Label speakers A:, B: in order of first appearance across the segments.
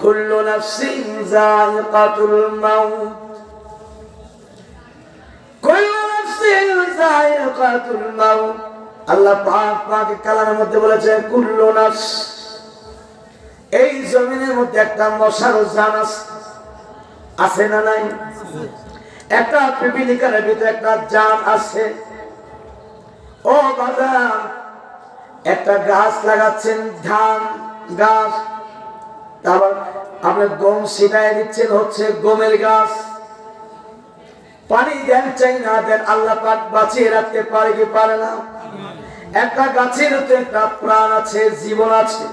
A: কুল্লু নাফসিন যায়িকাতুল মাউত কুল্লু নাফসিন যায়িকাতুল মাউত আল্লাহ পাক পাক কালামের মধ্যে বলেছে, কুল্লু নাফস। এই জমিনের মধ্যে একটা মশার জান আছে না নাই? একটা পিপিলিকার ভিতরে একটা জান আছে। ও বাবা একটা গাছ লাগাচ্ছেন, ধান, গাছ। তারপর আপনি গম ছিটাই দিচ্ছেন হচ্ছে গমের গাছ। পানি দেন চাই না দেন আল্লাহ পাক বাঁচিয়ে রাখতে পারে কি পারে না। একটা গাছের তো একটা প্রাণ আছে, জীবন আছে।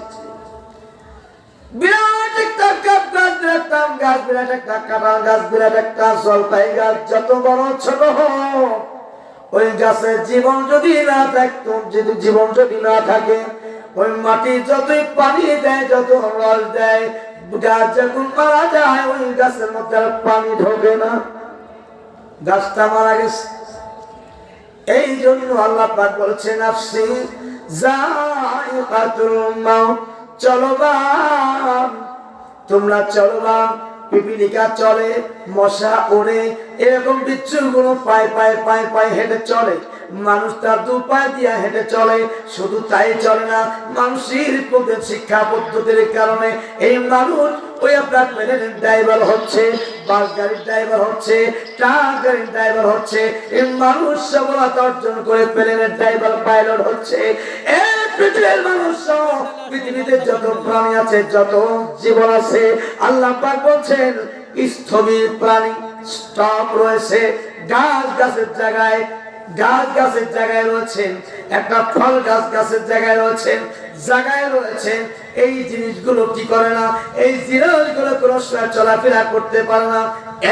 A: বিরাট একটা কাপ গাছ, বিরাট গাছ, বিরাট একটা কাঁঠাল গাছ, বিরাট একটা জলপাই গাছ, যত বড় ছোট হোক, ওই গাছের জীবন যদি না থাকতো, যদি জীবন যদি না থাকে ওই মাটি যতই পানি দেয়, যত রস দেয় গাছ যখন মারা যায়, ওই গাছের মধ্যে পানি ঢোকে না। গাছটা মারা গেছে। এই জন্য আল্লাহ পাক বলছেন, আফসি জাইকাতুল মাউত। চলো বা, তোমরা চলো বা, পিপিলিকা চলে, মশা ওড়ে, এরকম বিচ্ছুরগুলো পায়ে পায়ে পায়ে পায়ে হেঁটে চলে। মানুষ তার দু পায়ে দিয়ে হেঁটে চলে, শুধু তাই চলে না, মানুষের পদ্ধতি শিক্ষা পদ্ধতির কারণে এই মানুষ ওই আপনার প্লেনের ড্রাইভার হচ্ছে বাস গাড়ির ড্রাইভার হচ্ছে ট্রাক গাড়ির ড্রাইভার হচ্ছে, এই মানুষ সফলতা অর্জন করে প্লেনের ড্রাইভার পাইলট হচ্ছে। পৃথিবীতে যত প্রাণী আছে, যত জীবন আছে, আল্লাহ পাক বলছেন, স্থবির প্রাণী স্টপ রয়েছে, গাছ গাছের জায়গায় গাছ গাছের জায়গায় রয়েছেন, একটা ফল গাছ গাছের জায়গায় রয়েছেন জায়গায় রয়েছেন। এই জিনিসগুলো কি করে না? এই জিনিসগুলো কোনো চলাফেরা করতে পারে না।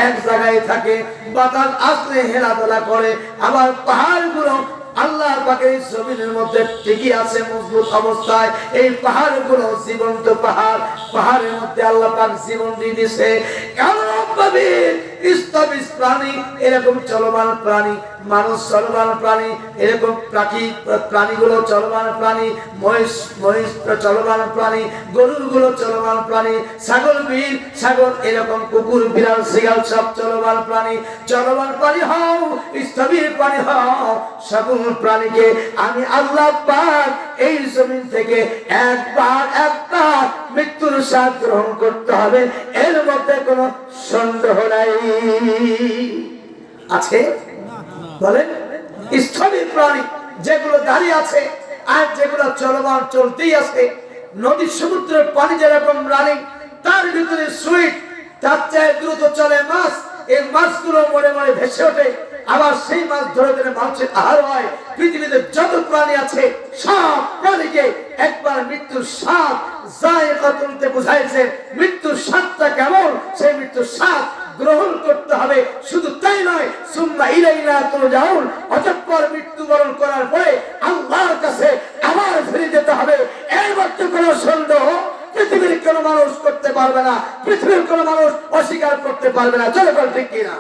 A: এক জায়গায় থাকে, বাতাস আসলে হেলাধুলা করে। আবার পাহাড়গুলো আল্লাহ পাকে এই জমিনের মধ্যে টিকে আছে, মজবুত অবস্থায়। এই পাহাড়গুলো জীবন্ত পাহাড়। পাহাড়ের মধ্যে আল্লাহ পাক জীবন দিয়ে দিছে এমন কুকুর, বিড়াল শিগাল সব চলমান প্রাণী। চলমান প্রাণী হও, স্থবির প্রাণী হও সকল প্রাণীকে আমি আল্লাহ এই জমিন থেকে একবার একবার মৃত্যুর স্বাদ গ্রহণ করতে হবে। মধ্যে কোনো সন্দেহ নাই। আছে? বলেন। স্থবির প্রাণী যেগুলো দাঁড়িয়ে আছে আর যেগুলো চলমান চলতেই আছে নদী সমুদ্রের পানি যেরকম রানিং, তার ভিতরে সুইট, তার চেয়ে দ্রুত চলে মাছ। এই মাছগুলো মরে মরে ভেসে ওঠে। আবার সেই মাছ ধরে ধরে মানুষের আহার হয়। পৃথিবীতে যত প্রাণী আছে, সব প্রাণীকে একবার মৃত্যুর স্বাদ যায় বুঝাইছে, মৃত্যুর স্বাদটা কেমন? সেই মৃত্যুর স্বাদ গ্রহণ করতে হবে। শুধু তাই নয়, সুম্মা ইলাইনা তুরজাউন, অতঃপর মৃত্যুবরণ করার পরে আল্লাহর কাছে আবার ফিরে যেতে হবে। এর মধ্যে কোনো সন্দেহ পৃথিবীর কোনো মানুষ করতে পারবে না, পৃথিবীর কোনো মানুষ অস্বীকার করতে পারবে না। চলে ঠিক কিনা?